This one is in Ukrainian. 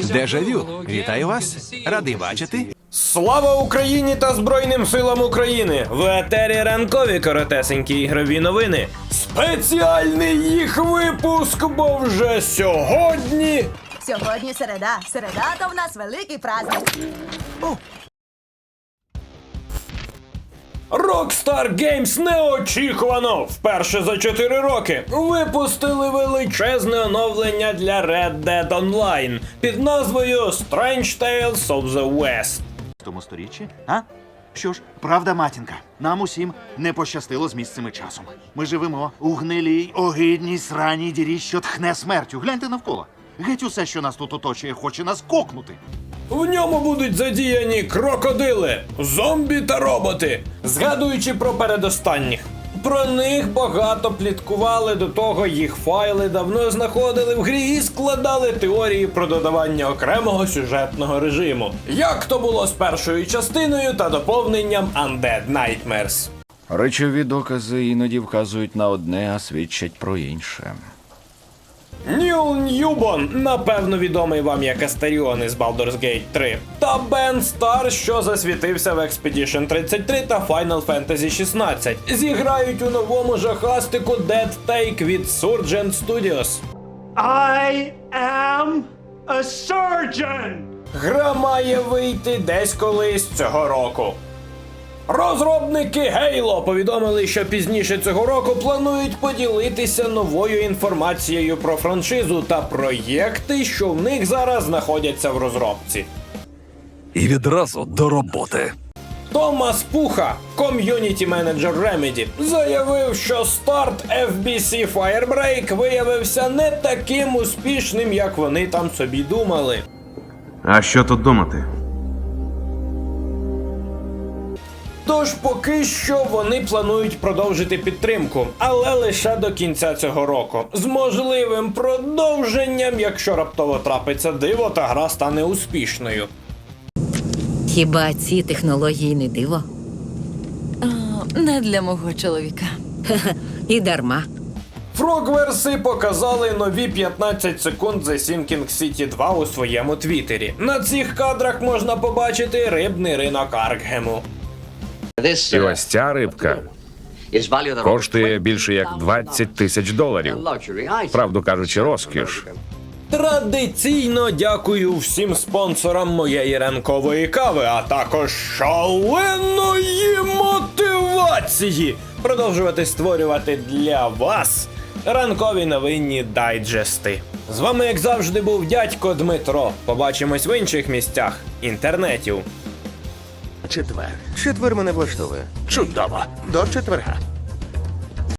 Дежавю, вітаю вас. Радий бачити. Слава Україні та Збройним силам України! В етері ранкові коротесенькі ігрові новини. Спеціальний їх випуск, бо вже сьогодні. Сьогодні середа. Середа то в нас великий праздник. Rockstar Games неочікувано вперше за 4 роки випустили величезне оновлення для Red Dead Online під назвою Strange Tales of the West. тому сторіччі? А? Що ж, правда, матінка, нам усім не пощастило з місцем і часом. Ми живемо у гнилій, огидній сраній дірі, що тхне смертю. Гляньте навколо. Геть усе, що нас тут оточує, хоче нас кокнути. В ньому будуть задіяні крокодили, зомбі та роботи, згадуючи про передостанніх. Про них багато пліткували до того, їх файли давно знаходили в грі і складали теорії про додавання окремого сюжетного режиму. Як то було з першою частиною та доповненням Undead Nightmares. Речові докази іноді вказують на одне, а свідчать про інше. Ніл Ньюбон, напевно відомий вам як Астеріон із Baldur's Gate 3, та Бен Стар, що засвітився в Expedition 33 та Final Fantasy 16, зіграють у новому жахастику Dead Take від Surgeon Studios. I am a surgeon! Гра має вийти десь колись цього року. Розробники Halo повідомили, що пізніше цього року планують поділитися новою інформацією про франшизу та проєкти, що в них зараз знаходяться в розробці. І відразу до роботи. Томас Пуха, ком'юніті менеджер Remedy, заявив, що старт FBC Firebreak виявився не таким успішним, як вони там собі думали. А що тут думати? Тож поки що вони планують продовжити підтримку, але лише до кінця цього року, з можливим продовженням, якщо раптово трапиться диво та гра стане успішною. Хіба ці технології не диво? Не для мого чоловіка. І дарма. Фрогверси показали нові 15 секунд The Sinking City 2 у своєму твіттері. На цих кадрах можна побачити рибний ринок Аркгему. І ось ця рибка коштує більше як 20 тисяч доларів. Правду кажучи, розкіш. Традиційно дякую всім спонсорам моєї ранкової кави, а також шаленої мотивації продовжувати створювати для вас ранкові новинні дайджести. З вами, як завжди, був дядько Дмитро. Побачимось в інших місцях інтернетів. Четвер. Четвер мене влаштовує. Чудово. До четверга.